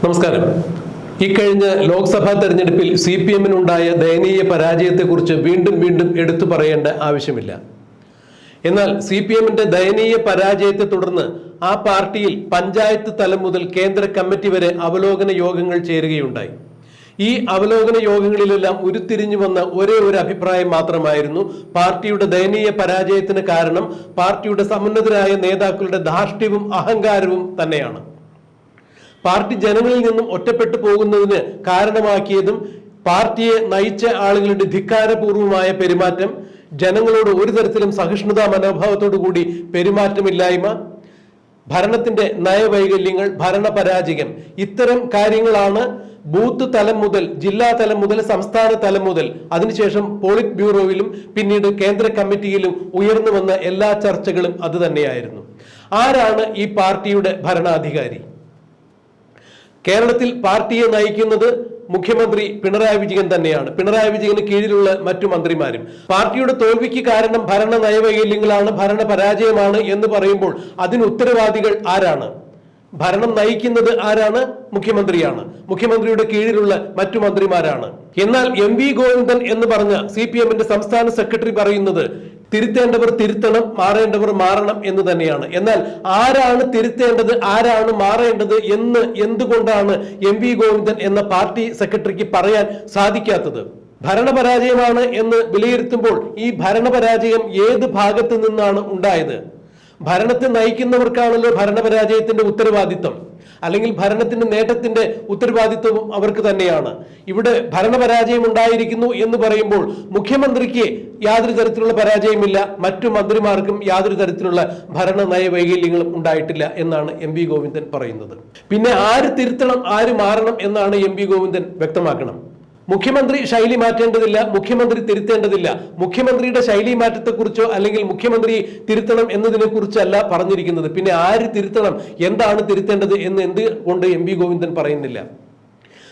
നമസ്കാരം. ഇക്കഴിഞ്ഞ ലോക്സഭാ തെരഞ്ഞെടുപ്പിൽ സി പി എമ്മിനുണ്ടായ ദയനീയ പരാജയത്തെക്കുറിച്ച് വീണ്ടും വീണ്ടും എടുത്തു പറയേണ്ട ആവശ്യമില്ല. എന്നാൽ സി പി എമ്മിന്റെ ദയനീയ പരാജയത്തെ തുടർന്ന് ആ പാർട്ടിയിൽ പഞ്ചായത്ത് തലം മുതൽ കേന്ദ്ര കമ്മിറ്റി വരെ അവലോകന യോഗങ്ങൾ ചേരുകയുണ്ടായി. ഈ അവലോകന യോഗങ്ങളിലെല്ലാം ഉരുത്തിരിഞ്ഞു വന്ന ഒരേ ഒരു അഭിപ്രായം മാത്രമായിരുന്നു പാർട്ടിയുടെ ദയനീയ പരാജയത്തിന് കാരണം പാർട്ടിയുടെ സമുന്നതരായ നേതാക്കളുടെ ധാർഷ്ട്യവും അഹങ്കാരവും തന്നെയാണ്. പാർട്ടി ജനങ്ങളിൽ നിന്നും ഒറ്റപ്പെട്ടു പോകുന്നതിന് കാരണമാക്കിയതും പാർട്ടിയെ നയിച്ച ആളുകളുടെ ധിക്കാരപൂർവമായ പെരുമാറ്റം ജനങ്ങളോട് ഒരു തരത്തിലും സഹിഷ്ണുതാ മനോഭാവത്തോടു കൂടി പെരുമാറ്റമില്ലായ്മ ഭരണത്തിന്റെ നയവൈകല്യങ്ങൾ ഭരണപരാജയം ഇത്തരം കാര്യങ്ങളാണ് ബൂത്ത് തലം മുതൽ ജില്ലാ തലം മുതൽ സംസ്ഥാന തലം മുതൽ അതിനുശേഷം പോളിറ്റ് ബ്യൂറോയിലും പിന്നീട് കേന്ദ്ര കമ്മിറ്റിയിലും ഉയർന്നു വന്ന എല്ലാ ചർച്ചകളും അത് തന്നെയായിരുന്നു ആരാണ് ഈ പാർട്ടിയുടെ ഭരണാധികാരി? കേരളത്തിൽ പാർട്ടിയെ നയിക്കുന്നത് മുഖ്യമന്ത്രി പിണറായി വിജയൻ തന്നെയാണ്. പിണറായി വിജയന് കീഴിലുള്ള മറ്റു മന്ത്രിമാരും. പാർട്ടിയുടെ തോൽവിക്ക് കാരണം ഭരണ നയവൈകല്യങ്ങളാണ് ഭരണ പരാജയമാണ് എന്ന് പറയുമ്പോൾ അതിന് ഉത്തരവാദികൾ ആരാണ്? ഭരണം നയിക്കുന്നത് ആരാണ്? മുഖ്യമന്ത്രിയാണ്. മുഖ്യമന്ത്രിയുടെ കീഴിലുള്ള മറ്റു മന്ത്രിമാരാണ്. എന്നാൽ എം വി ഗോവിന്ദൻ എന്ന് പറഞ്ഞ സി പി എമ്മിന്റെ സംസ്ഥാന സെക്രട്ടറി പറയുന്നത് തിരുത്തേണ്ടവർ തിരുത്തണം മാറേണ്ടവർ മാറണം എന്ന് തന്നെയാണ്. എന്നാൽ ആരാണ് തിരുത്തേണ്ടത് ആരാണ് മാറേണ്ടത് എന്ന് എന്തുകൊണ്ടാണ് എം വി ഗോവിന്ദൻ എന്ന പാർട്ടി സെക്രട്ടറിക്ക് പറയാൻ സാധിക്കാത്തത്? ഭരണപരാജയമാണ് എന്ന് വിലയിരുത്തുമ്പോൾ ഈ ഭരണപരാജയം ഏത് ഭാഗത്ത് നിന്നാണ് ഉണ്ടായത്? ഭരണത്തെ നയിക്കുന്നവർക്കാണല്ലോ ഭരണപരാജയത്തിന്റെ ഉത്തരവാദിത്വം അല്ലെങ്കിൽ ഭരണത്തിന്റെ നേട്ടത്തിന്റെ ഉത്തരവാദിത്വവും അവർക്ക് തന്നെയാണ്. ഇവിടെ ഭരണപരാജയം ഉണ്ടായിരിക്കുന്നു എന്ന് പറയുമ്പോൾ മുഖ്യമന്ത്രിക്ക് യാതൊരു തരത്തിലുള്ള പരാജയമില്ല. മറ്റു മന്ത്രിമാർക്കും യാതൊരു തരത്തിലുള്ള ഭരണ നയവൈകല്യങ്ങളും ഉണ്ടായിട്ടില്ല എന്നാണ് എം വി ഗോവിന്ദൻ പറയുന്നത്. പിന്നെ ആര് തിരുത്തണം ആര് മാറണം എന്നാണ് എം വി ഗോവിന്ദൻ വ്യക്തമാക്കണം. മുഖ്യമന്ത്രി ശൈലി മാറ്റേണ്ടതില്ല മുഖ്യമന്ത്രി തിരുത്തേണ്ടതില്ല. മുഖ്യമന്ത്രിയുടെ ശൈലി മാറ്റത്തെക്കുറിച്ചോ അല്ലെങ്കിൽ മുഖ്യമന്ത്രി തിരുത്തണം എന്നതിനെ കുറിച്ചല്ല പറഞ്ഞിരിക്കുന്നത്. പിന്നെ ആര് തിരുത്തണം? എന്താണ് തിരുത്തേണ്ടത് എന്ന് എന്തുകൊണ്ട് എം വി ഗോവിന്ദൻ പറയുന്നില്ല?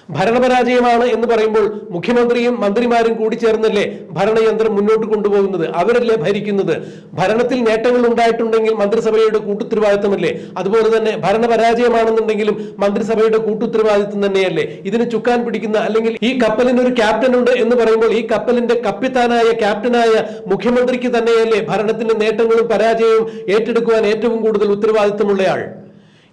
ഭരണപരാജയമാണ് എന്ന് പറയുമ്പോൾ മുഖ്യമന്ത്രിയും മന്ത്രിമാരും കൂടി ചേർന്നല്ലേ ഭരണയന്ത്രം മുന്നോട്ട് കൊണ്ടുപോകുന്നത്? അവരല്ലേ ഭരിക്കുന്നത്? ഭരണത്തിൽ നേട്ടങ്ങൾ ഉണ്ടായിട്ടുണ്ടെങ്കിൽ മന്ത്രിസഭയുടെ കൂട്ടുത്തരവാദിത്തമല്ലേ? അതുപോലെ തന്നെ ഭരണപരാജയമാണെന്നുണ്ടെങ്കിലും മന്ത്രിസഭയുടെ കൂട്ടുത്തരവാദിത്തം തന്നെയല്ലേ? ഇതിന് ചുക്കാൻ പിടിക്കുന്ന അല്ലെങ്കിൽ ഈ കപ്പലിന് ഒരു ക്യാപ്റ്റൻ ഉണ്ട് എന്ന് പറയുമ്പോൾ ഈ കപ്പലിന്റെ കപ്പിത്താനായ ക്യാപ്റ്റനായ മുഖ്യമന്ത്രിക്ക് തന്നെയല്ലേ ഭരണത്തിന്റെ നേട്ടങ്ങളും പരാജയവും ഏറ്റെടുക്കുവാൻ ഏറ്റവും കൂടുതൽ ഉത്തരവാദിത്തമുള്ളയാൾ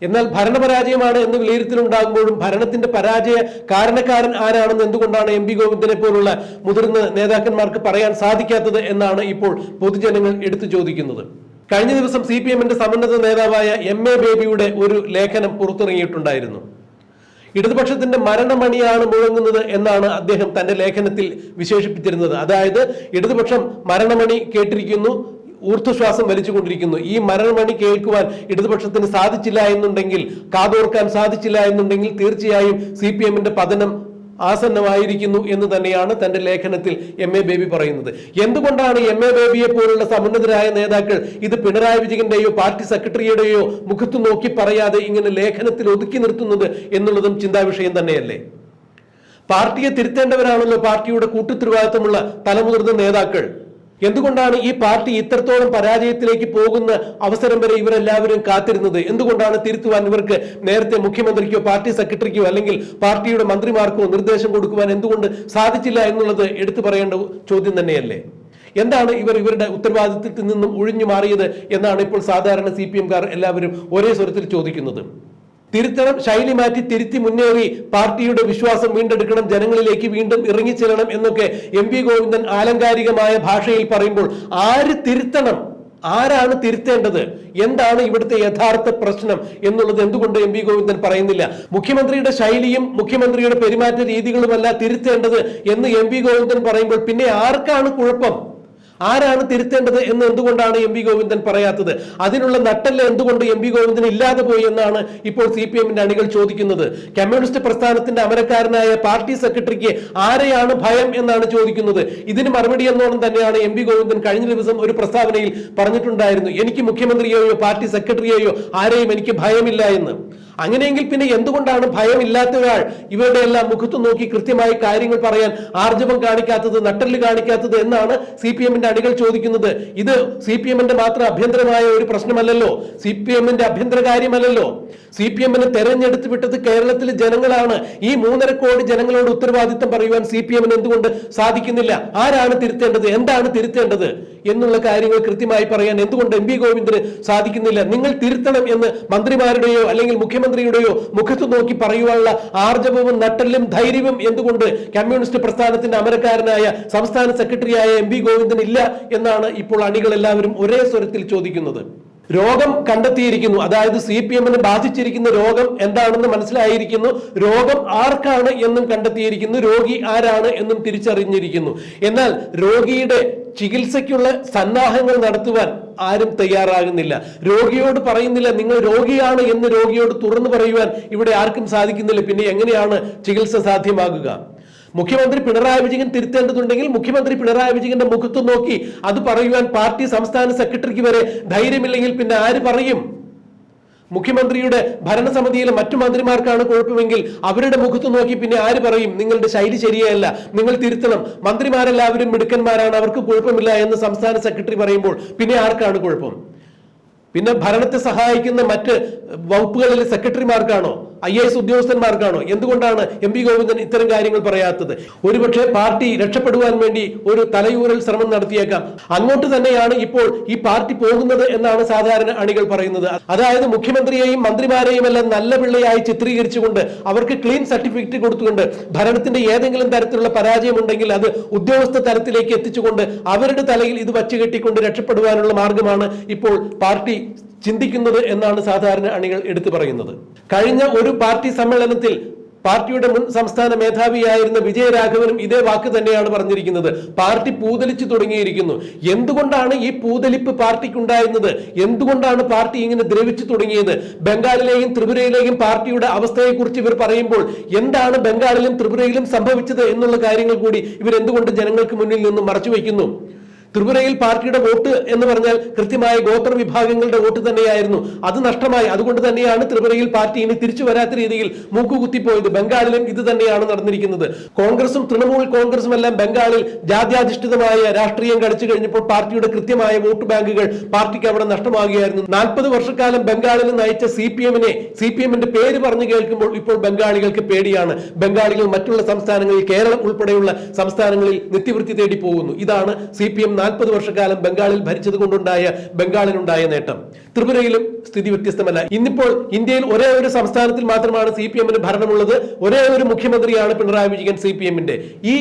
എന്നാൽ ഭരണപരാജയമാണ് എന്ന് വിലയിരുത്തലുണ്ടാകുമ്പോഴും ഭരണത്തിന്റെ പരാജയ കാരണക്കാരൻ ആരാണെന്ന് എന്തുകൊണ്ടാണ് എം പി ഗോവിന്ദനെ പോലുള്ള മുതിർന്ന നേതാക്കന്മാർക്ക് പറയാൻ സാധിക്കാത്തത് എന്നാണ് ഇപ്പോൾ പൊതുജനങ്ങൾ എടുത്തു ചോദിക്കുന്നത്. കഴിഞ്ഞ ദിവസം സി പി എമ്മിന്റെ സമന്നത നേതാവായ എം എ ബേബിയുടെ ഒരു ലേഖനം പുറത്തിറങ്ങിയിട്ടുണ്ടായിരുന്നു. ഇടതുപക്ഷത്തിന്റെ മരണമണിയാണ് മുഴങ്ങുന്നത് എന്നാണ് അദ്ദേഹം തന്റെ ലേഖനത്തിൽ വിശേഷിപ്പിച്ചിരുന്നത്. അതായത് ഇടതുപക്ഷം മരണമണി കേട്ടിരിക്കുന്നു ഊർധ്വശ്വാസം വലിച്ചുകൊണ്ടിരിക്കുന്നു. ഈ മരണമണി കേൾക്കുവാൻ ഇടതുപക്ഷത്തിന് സാധിച്ചില്ല എന്നുണ്ടെങ്കിൽ കാതോർക്കാൻ സാധിച്ചില്ല എന്നുണ്ടെങ്കിൽ തീർച്ചയായും സി പി എമ്മിന്റെ പതനം ആസന്നമായിരിക്കുന്നു എന്ന് തന്നെയാണ് തന്റെ ലേഖനത്തിൽ എം എ ബേബി പറയുന്നത്. എന്തുകൊണ്ടാണ് എം എ ബേബിയെ പോലുള്ള സമുന്നതരായ നേതാക്കൾ ഇത് പിണറായി വിജയന്റെയോ പാർട്ടി സെക്രട്ടറിയുടെയോ മുഖത്ത് നോക്കി പറയാതെ ഇങ്ങനെ ലേഖനത്തിൽ ഒതുക്കി നിർത്തുന്നത് എന്നുള്ളതും ചിന്താ വിഷയം തന്നെയല്ലേ? പാർട്ടിയെ തിരുത്തേണ്ടവരാണല്ലോ പാർട്ടിയുടെ കൂട്ടുത്തരവാദിത്തമുള്ള തലമുതിർന്ന നേതാക്കൾ. എന്തുകൊണ്ടാണ് ഈ പാർട്ടി ഇത്രത്തോളം പരാജയത്തിലേക്ക് പോകുന്ന അവസരം വരെ ഇവരെല്ലാവരും കാത്തിരുന്നത്? എന്തുകൊണ്ടാണ് തിരുത്തുവാൻ ഇവർക്ക് നേരത്തെ മുഖ്യമന്ത്രിക്കോ പാർട്ടി സെക്രട്ടറിക്കോ അല്ലെങ്കിൽ പാർട്ടിയുടെ മന്ത്രിമാർക്കോ നിർദ്ദേശം കൊടുക്കുവാൻ എന്തുകൊണ്ട് സാധിച്ചില്ല എന്നുള്ളത് എടുത്തു പറയേണ്ട ചോദ്യം തന്നെയല്ലേ? എന്താണ് ഇവർ ഇവരുടെ ഉത്തരവാദിത്തത്തിൽ നിന്നും ഒഴിഞ്ഞു മാറിയത് എന്നാണ് ഇപ്പോൾ സാധാരണ സി എല്ലാവരും ഒരേ സ്വരത്തിൽ ചോദിക്കുന്നത്. തിരുത്തണം ശൈലി മാറ്റി തിരുത്തി മുന്നേറി പാർട്ടിയുടെ വിശ്വാസം വീണ്ടെടുക്കണം ജനങ്ങളിലേക്ക് വീണ്ടും ഇറങ്ങിച്ചെല്ലണം എന്നൊക്കെ എം വി ഗോവിന്ദൻ ആലങ്കാരികമായ ഭാഷയിൽ പറയുമ്പോൾ ആര് തിരുത്തണം? ആരാണ് തിരുത്തേണ്ടത്? എന്താണ് ഇവിടുത്തെ യഥാർത്ഥ പ്രശ്നം എന്നുള്ളത് എന്തുകൊണ്ട് എം വി ഗോവിന്ദൻ പറയുന്നില്ല? മുഖ്യമന്ത്രിയുടെ ശൈലിയും മുഖ്യമന്ത്രിയുടെ പെരുമാറ്റ രീതികളുമല്ല തിരുത്തേണ്ടത് എന്ന് എം വി ഗോവിന്ദൻ പറയുമ്പോൾ പിന്നെ ആർക്കാണ് കുഴപ്പം? ആരാണ് തിരുത്തേണ്ടത് എന്ന് എന്തുകൊണ്ടാണ് എം വി ഗോവിന്ദൻ പറയാത്തത്? അതിനുള്ള നട്ടല്ല എന്തുകൊണ്ട് എം വി ഗോവിന്ദൻ ഇല്ലാതെ പോയി എന്നാണ് ഇപ്പോൾ സി പി എമ്മിന്റെ അണികൾ ചോദിക്കുന്നത്. കമ്മ്യൂണിസ്റ്റ് പ്രസ്ഥാനത്തിന്റെ അമരക്കാരനായ പാർട്ടി സെക്രട്ടറിക്ക് ആരെയാണ് ഭയം എന്നാണ് ചോദിക്കുന്നത്. ഇതിന് മറുപടി എന്നോണം തന്നെയാണ് എം വി ഗോവിന്ദൻ കഴിഞ്ഞ ദിവസം ഒരു പ്രസ്താവനയിൽ പറഞ്ഞിട്ടുണ്ടായിരുന്നു. എനിക്ക് മുഖ്യമന്ത്രിയെയോ പാർട്ടി സെക്രട്ടറിയെയോ ആരെയും എനിക്ക് ഭയമില്ല എന്ന്. അങ്ങനെയെങ്കിൽ പിന്നെ എന്തുകൊണ്ടാണ് ഭയമില്ലാത്ത ഒരാൾ ഇവരുടെ എല്ലാം മുഖത്ത് നോക്കി കൃത്യമായി കാര്യങ്ങൾ പറയാൻ ആർജവം കാണിക്കാത്തത് നട്ടൽ കാണിക്കാത്തത് എന്നാണ് സി പി എമ്മിന്റെ അണികൾ ചോദിക്കുന്നത് ഇത് സി പി എമ്മിന്റെ മാത്രം അഭ്യന്തരമായ ഒരു പ്രശ്നമല്ലല്ലോ. സി പി എമ്മിന്റെ അഭ്യന്തര കാര്യമല്ലല്ലോ സി പി എമ്മിനെ തെരഞ്ഞെടുത്ത് വിട്ടത് കേരളത്തിലെ ജനങ്ങളാണ്. ഈ മൂന്നര കോടി ജനങ്ങളോട് ഉത്തരവാദിത്തം പറയുവാൻ സി പി എമ്മിന് എന്തുകൊണ്ട് സാധിക്കുന്നില്ല? ആരാണ് തിരുത്തേണ്ടത്? എന്താണ് തിരുത്തേണ്ടത്? എന്നുള്ള കാര്യങ്ങൾ കൃത്യമായി പറയാൻ എന്തുകൊണ്ട് എം പി ഗോവിന്ദന് സാധിക്കുന്നില്ല? നിങ്ങൾ തിരുത്തണം എന്ന് മന്ത്രിമാരുടെയോ അല്ലെങ്കിൽ മുഖ്യമന്ത്രിയുടെയോ മുഖത്ത് നോക്കി പറയുവാനുള്ള ആർജവവും നട്ടലും ധൈര്യവും എന്തുകൊണ്ട് കമ്മ്യൂണിസ്റ്റ് പ്രസ്ഥാനത്തിന്റെ അമരക്കാരനായ സംസ്ഥാന സെക്രട്ടറിയായ എം പി ഗോവിന്ദൻ ഇല്ല എന്നാണ് ഇപ്പോൾ അണികൾ എല്ലാവരും ഒരേ സ്വരത്തിൽ ചോദിക്കുന്നത്. രോഗം കണ്ടെത്തിയിരിക്കുന്നു. അതായത് സി പി എമ്മിന് ബാധിച്ചിരിക്കുന്ന രോഗം എന്താണെന്ന് മനസ്സിലായിരിക്കുന്നു. രോഗം ആർക്കാണ് എന്നും കണ്ടെത്തിയിരിക്കുന്നു. രോഗി ആരാണ് എന്നും തിരിച്ചറിഞ്ഞിരിക്കുന്നു. എന്നാൽ രോഗിയുടെ ചികിത്സയ്ക്കുള്ള സന്നാഹങ്ങൾ നടത്തുവാൻ ആരും തയ്യാറാകുന്നില്ല. രോഗിയോട് പറയുന്നില്ല നിങ്ങൾ രോഗിയാണ് എന്ന് രോഗിയോട് തുറന്നു പറയുവാൻ ഇവിടെ ആർക്കും സാധിക്കുന്നില്ല. പിന്നെ എങ്ങനെയാണ് ചികിത്സ സാധ്യമാകുക? മുഖ്യമന്ത്രി പിണറായി വിജയൻ തിരുത്തേണ്ടതുണ്ടെങ്കിൽ മുഖ്യമന്ത്രി പിണറായി വിജയന്റെ മുഖത്ത് നോക്കി അത് പറയുവാൻ പാർട്ടി സംസ്ഥാന സെക്രട്ടറിക്ക് വരെ ധൈര്യമില്ലെങ്കിൽ പിന്നെ ആര് പറയും? മുഖ്യമന്ത്രിയുടെ ഭരണസമിതിയിലെ മറ്റു മന്ത്രിമാർക്കാണ് കുഴപ്പമെങ്കിൽ അവരുടെ മുഖത്ത് നോക്കി പിന്നെ ആര് പറയും? നിങ്ങളുടെ ശൈലി ശരിയല്ല. നിങ്ങൾ തിരുത്തണം. മന്ത്രിമാരെല്ലാവരും മിടുക്കന്മാരാണ്. അവർക്ക് കുഴപ്പമില്ല എന്ന് സംസ്ഥാന സെക്രട്ടറി പറയുമ്പോൾ പിന്നെ ആർക്കാണ് കുഴപ്പം? പിന്നെ ഭരണത്തെ സഹായിക്കുന്ന മറ്റ് വകുപ്പുകളിലെ സെക്രട്ടറിമാർക്കാണോ? I S ഉദ്യോഗസ്ഥന്മാർക്കാണോ? എന്തുകൊണ്ടാണ് എം പി ഗോവിന്ദൻ ഇത്തരം കാര്യങ്ങൾ പറയാത്തത്? ഒരുപക്ഷെ പാർട്ടി രക്ഷപ്പെടുവാൻ വേണ്ടി ഒരു തലയൂരൽ ശ്രമം നടത്തിയേക്കാം. അങ്ങോട്ട് തന്നെയാണ് ഇപ്പോൾ ഈ പാർട്ടി പോകുന്നത് എന്നാണ് സാധാരണ അണികൾ പറയുന്നത്. അതായത് മുഖ്യമന്ത്രിയെയും മന്ത്രിമാരെയും എല്ലാം നല്ല പിള്ളയായി ചിത്രീകരിച്ചുകൊണ്ട് അവർക്ക് ക്ലീൻ സർട്ടിഫിക്കറ്റ് കൊടുത്തുകൊണ്ട് ഭരണത്തിന്റെ ഏതെങ്കിലും തരത്തിലുള്ള പരാജയം ഉണ്ടെങ്കിൽ അത് ഉദ്യോഗസ്ഥ തലത്തിലേക്ക് എത്തിച്ചുകൊണ്ട് അവരുടെ തലയിൽ ഇത് വച്ചുകെട്ടിക്കൊണ്ട് രക്ഷപ്പെടുവാനുള്ള മാർഗമാണ് ഇപ്പോൾ പാർട്ടി ചിന്തിക്കുന്നത് എന്നാണ് സാധാരണ അണികൾ എടുത്തു പറയുന്നത്. കഴിഞ്ഞ ഒരു പാർട്ടി സമ്മേളനത്തിൽ പാർട്ടിയുടെ മുൻ സംസ്ഥാന മേധാവിയായിരുന്ന വിജയരാഘവനും ഇതേ വാക്ക് തന്നെയാണ് പറഞ്ഞിരിക്കുന്നത്. പാർട്ടി പൂതലിച്ചു തുടങ്ങിയിരിക്കുന്നു. എന്തുകൊണ്ടാണ് ഈ പൂതലിപ്പ് പാർട്ടിക്കുണ്ടായിരുന്നത്? എന്തുകൊണ്ടാണ് പാർട്ടി ഇങ്ങനെ ദ്രവിച്ചു തുടങ്ങിയത്? ബംഗാളിലെയും ത്രിപുരയിലെയും പാർട്ടിയുടെ അവസ്ഥയെക്കുറിച്ച് ഇവർ പറയുമ്പോൾ എന്താണ് ബംഗാളിലും ത്രിപുരയിലും സംഭവിച്ചത് എന്നുള്ള കാര്യങ്ങൾ കൂടി ഇവർ എന്തുകൊണ്ട് ജനങ്ങൾക്ക് മുന്നിൽ നിന്നും മറച്ചു വയ്ക്കുന്നു? ത്രിപുരയിൽ പാർട്ടിയുടെ വോട്ട് എന്ന് പറഞ്ഞാൽ കൃത്യമായ ഗോത്ര വിഭാഗങ്ങളുടെ വോട്ട് തന്നെയായിരുന്നു. അത് നഷ്ടമായി. അതുകൊണ്ട് തന്നെയാണ് ത്രിപുരയിൽ പാർട്ടി ഇനി തിരിച്ചു വരാത്ത രീതിയിൽ മൂക്കുകുത്തിപ്പോയത്. ബംഗാളിലും ഇത് തന്നെയാണ് നടന്നിരിക്കുന്നത്. കോൺഗ്രസും തൃണമൂൽ കോൺഗ്രസും എല്ലാം ബംഗാളിൽ ജാത്യാധിഷ്ഠിതമായ രാഷ്ട്രീയം കളിച്ചു കഴിഞ്ഞപ്പോൾ പാർട്ടിയുടെ കൃത്യമായ വോട്ട് ബാങ്കുകൾ പാർട്ടിക്ക് അവിടെ നഷ്ടമാകുകയായിരുന്നു. നാൽപ്പത് വർഷക്കാലം ബംഗാളിൽ നയിച്ച സി പി എമ്മിനെ സി പി എമ്മിന്റെ പേര് പറഞ്ഞു കേൾക്കുമ്പോൾ ഇപ്പോൾ ബംഗാളികൾക്ക് പേടിയാണ്. ബംഗാളികൾ മറ്റുള്ള സംസ്ഥാനങ്ങളിൽ കേരളം ഉൾപ്പെടെയുള്ള സംസ്ഥാനങ്ങളിൽ നിത്യവൃത്തി തേടി പോകുന്നു. ഇതാണ് സി പി എം നാൽപ്പത് വർഷക്കാലം ബംഗാളിൽ ഭരിച്ചത് കൊണ്ടുണ്ടായ ബംഗാളിനുണ്ടായ നേട്ടം. ത്രിപുരയിലും സ്ഥിതി വ്യത്യസ്തമല്ല. ഇന്നിപ്പോൾ ഇന്ത്യയിൽ ഒരേ ഒരു സംസ്ഥാനത്തിൽ മാത്രമാണ് സി പി എമ്മിന് ഭരണമുള്ളത്. ഒരേ ഒരു മുഖ്യമന്ത്രിയാണ് പിണറായി വിജയൻ സി പി എമ്മിന്റെ. ഈ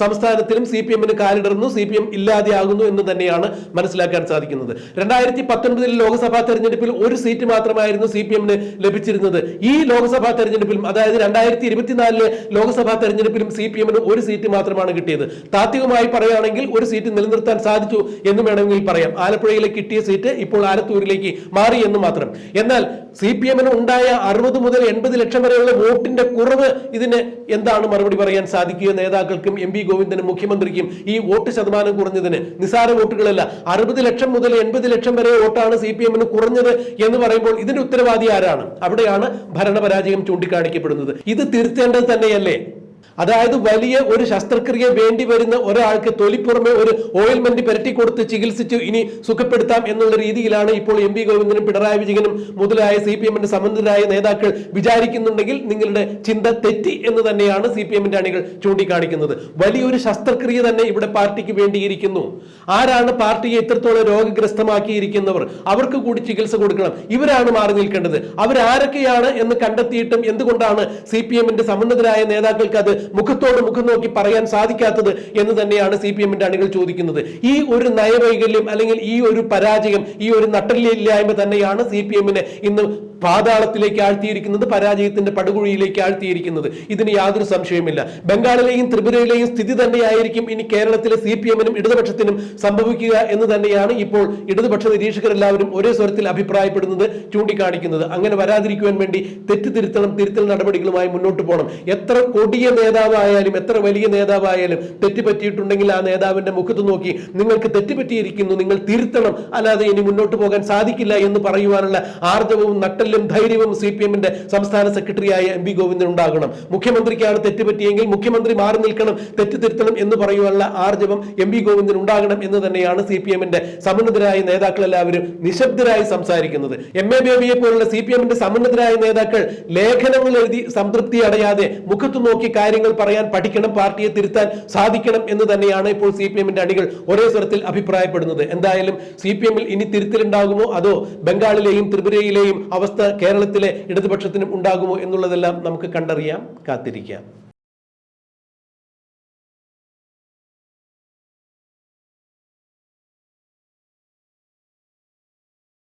സംസ്ഥാനത്തിലും സി പി എമ്മിന് കാലിടർന്നു സി പി എം ഇല്ലാതെയാകുന്നു എന്ന് തന്നെയാണ് മനസ്സിലാക്കാൻ സാധിക്കുന്നത്. രണ്ടായിരത്തി പത്തൊൻപതിൽ ലോക്സഭാ തെരഞ്ഞെടുപ്പിൽ ഒരു സീറ്റ് മാത്രമായിരുന്നു സി പി എമ്മിന് ലഭിച്ചിരുന്നത്. ഈ ലോക്സഭാ തെരഞ്ഞെടുപ്പിലും അതായത് രണ്ടായിരത്തി ഇരുപത്തിനാലിലെ ലോക്സഭാ തെരഞ്ഞെടുപ്പിലും സി പി എമ്മിന് ഒരു സീറ്റ് മാത്രമാണ് കിട്ടിയത്. താത്വികമായി പറയുകയാണെങ്കിൽ ഒരു സീറ്റ് നിലനിർത്താൻ സാധിച്ചു എന്ന് വേണമെങ്കിൽ പറയാം. ആലപ്പുഴയിലേക്ക് കിട്ടിയ സീറ്റ് ഇപ്പോൾ ആലത്തൂരിലേക്ക് മാറി എന്ന് മാത്രം. എന്നാൽ സി പി എമ്മിന് ഉണ്ടായ അറുപത് മുതൽ എൺപത് ലക്ഷം വരെയുള്ള വോട്ടിന്റെ കുറവ് ഇതിന് എന്താണ് മറുപടി പറയാൻ സാധിക്കുക നേതാക്കൾക്കും എം പി ഗോവിന്ദനും മുഖ്യമന്ത്രിക്കും? ഈ വോട്ട് ശതമാനം കുറഞ്ഞതിന് നിസാര വോട്ടുകളല്ല അറുപത് ലക്ഷം മുതൽ എൺപത് ലക്ഷം വരെ വോട്ടാണ് സി പി എമ്മിന് കുറഞ്ഞത് എന്ന് പറയുമ്പോൾ ഇതിന്റെ ഉത്തരവാദി ആരാണ്? അവിടെയാണ് ഭരണപരാജയം ചൂണ്ടിക്കാണിക്കപ്പെടുന്നത്. ഇത് തിരുത്തേണ്ടത് തന്നെയല്ലേ? അതായത് വലിയ ഒരു ശസ്ത്രക്രിയ വേണ്ടി വരുന്ന ഒരാൾക്ക് തൊലിപ്പുറമെ ഒരു ഓയിൽമെന്റ് പെരട്ടി കൊടുത്ത് ചികിത്സിച്ച് ഇനി സുഖപ്പെടുത്താം എന്നുള്ള രീതിയിലാണ് ഇപ്പോൾ എം പി ഗോവിന്ദനും പിണറായി വിജയനും മുതലായ സി പി എമ്മിന്റെ സംബന്ധിതരായ നേതാക്കൾ വിചാരിക്കുന്നുണ്ടെങ്കിൽ നിങ്ങളുടെ ചിന്ത തെറ്റി എന്ന് തന്നെയാണ് സി പി എമ്മിന്റെ അണികൾ ചൂണ്ടിക്കാണിക്കുന്നത്. വലിയൊരു ശസ്ത്രക്രിയ തന്നെ ഇവിടെ പാർട്ടിക്ക് വേണ്ടിയിരിക്കുന്നു. ആരാണ് പാർട്ടിയെ ഇത്രത്തോളം രോഗഗ്രസ്തമാക്കിയിരിക്കുന്നവർ? അവർക്ക് കൂടി ചികിത്സ കൊടുക്കണം. ഇവരാണ് മാറി നിൽക്കേണ്ടത്. അവരാരൊക്കെയാണ് എന്ന് കണ്ടെത്തിയിട്ടും എന്തുകൊണ്ടാണ് സി പി എമ്മിന്റെ സമന്നതരായ നേതാക്കൾക്ക് അത് മുഖത്തോട് മുഖം നോക്കി പറയാൻ സാധിക്കാത്തത് എന്ന് തന്നെയാണ് സി പി എമ്മിന്റെ അണികൾ ചോദിക്കുന്നത്. ഈ ഒരു നയവൈകല്യം അല്ലെങ്കിൽ ഈ ഒരു പരാജയം ഈ ഒരു നട്ടലില്ലായ്മ തന്നെയാണ് സി പി എമ്മിനെ ഇന്ന് പാതാളത്തിലേക്ക് ആഴ്ത്തിയിരിക്കുന്നത് പരാജയത്തിന്റെ പടുകുഴിയിലേക്ക് ആഴ്ത്തിയിരിക്കുന്നത്. ഇതിന് യാതൊരു സംശയവുമില്ല. ബംഗാളിലെയും ത്രിപുരയിലെയും സ്ഥിതി തന്നെയായിരിക്കും ഇനി കേരളത്തിലെ സി പി എമ്മിനും ഇടതുപക്ഷത്തിനും സംഭവിക്കുക എന്ന് തന്നെയാണ് ഇപ്പോൾ ഇടതുപക്ഷ നിരീക്ഷകരെല്ലാവരും ഒരേ സ്വരത്തിൽ അഭിപ്രായപ്പെടുന്നത് ചൂണ്ടിക്കാണിക്കുന്നത്. അങ്ങനെ വരാതിരിക്കുവാൻ വേണ്ടി തെറ്റ് തിരുത്തണം തിരുത്തൽ നടപടികളുമായി മുന്നോട്ട് പോകണം. എത്ര കൊടിയ നേതാവായാലും എത്ര വലിയ നേതാവായാലും തെറ്റ് പറ്റിയിട്ടുണ്ടെങ്കിൽ ആ നേതാവിന്റെ മുഖത്ത് നോക്കി നിങ്ങൾക്ക് തെറ്റ് പറ്റിയിരിക്കുന്നു നിങ്ങൾ തിരുത്തണം. അല്ലാതെ ഇനി മുന്നോട്ട് പോകാൻ സാധിക്കില്ല എന്ന് പറയുവാനുള്ള ആർജവും നട്ടലും നട്ടലും ധൈര്യവും സി പി എമ്മിന്റെ സംസ്ഥാന സെക്രട്ടറിയായ എം വി ഗോവിന്ദൻ ഉണ്ടാകണം. മുഖ്യമന്ത്രിക്കാണ് തെറ്റുപറ്റിയെങ്കിൽ മുഖ്യമന്ത്രി മാറി നിൽക്കണം തെറ്റ് തിരുത്തണം എന്ന് പറയുവാനുള്ള ആർജവം എം വി ഗോവിന്ദൻ ഉണ്ടാകണം എന്ന് തന്നെയാണ് സി പി എമ്മിന്റെ സമുന്നതരായ നേതാക്കൾ എല്ലാവരും നിശബ്ദരായി സംസാരിക്കുന്നത്. എം എ ബേബിയെ പോലുള്ള സി പി എമ്മിന്റെ സമുന്നതരായ നേതാക്കൾ ലേഖനങ്ങൾ എഴുതി സംതൃപ്തി അടയാതെ മുഖത്ത് നോക്കി കാര്യങ്ങൾ പറയാൻ പഠിക്കണം പാർട്ടിയെ തിരുത്താൻ സാധിക്കണം എന്ന് തന്നെയാണ് ഇപ്പോൾ സി പി എമ്മിന്റെ അണികൾ ഒരേ സ്വരത്തിൽ അഭിപ്രായപ്പെടുന്നത്. എന്തായാലും സി പി എമ്മിൽ ഇനി തിരുത്തലുണ്ടാകുമോ? അതോ ബംഗാളിലെയും ത്രിപുരയിലെയും അവസ്ഥ കേരളത്തിലെ ഇടതുപക്ഷത്തിനും ഉണ്ടാകുമോ എന്നുള്ളതെല്ലാം നമുക്ക് കണ്ടറിയാം കാത്തിരിക്കാം.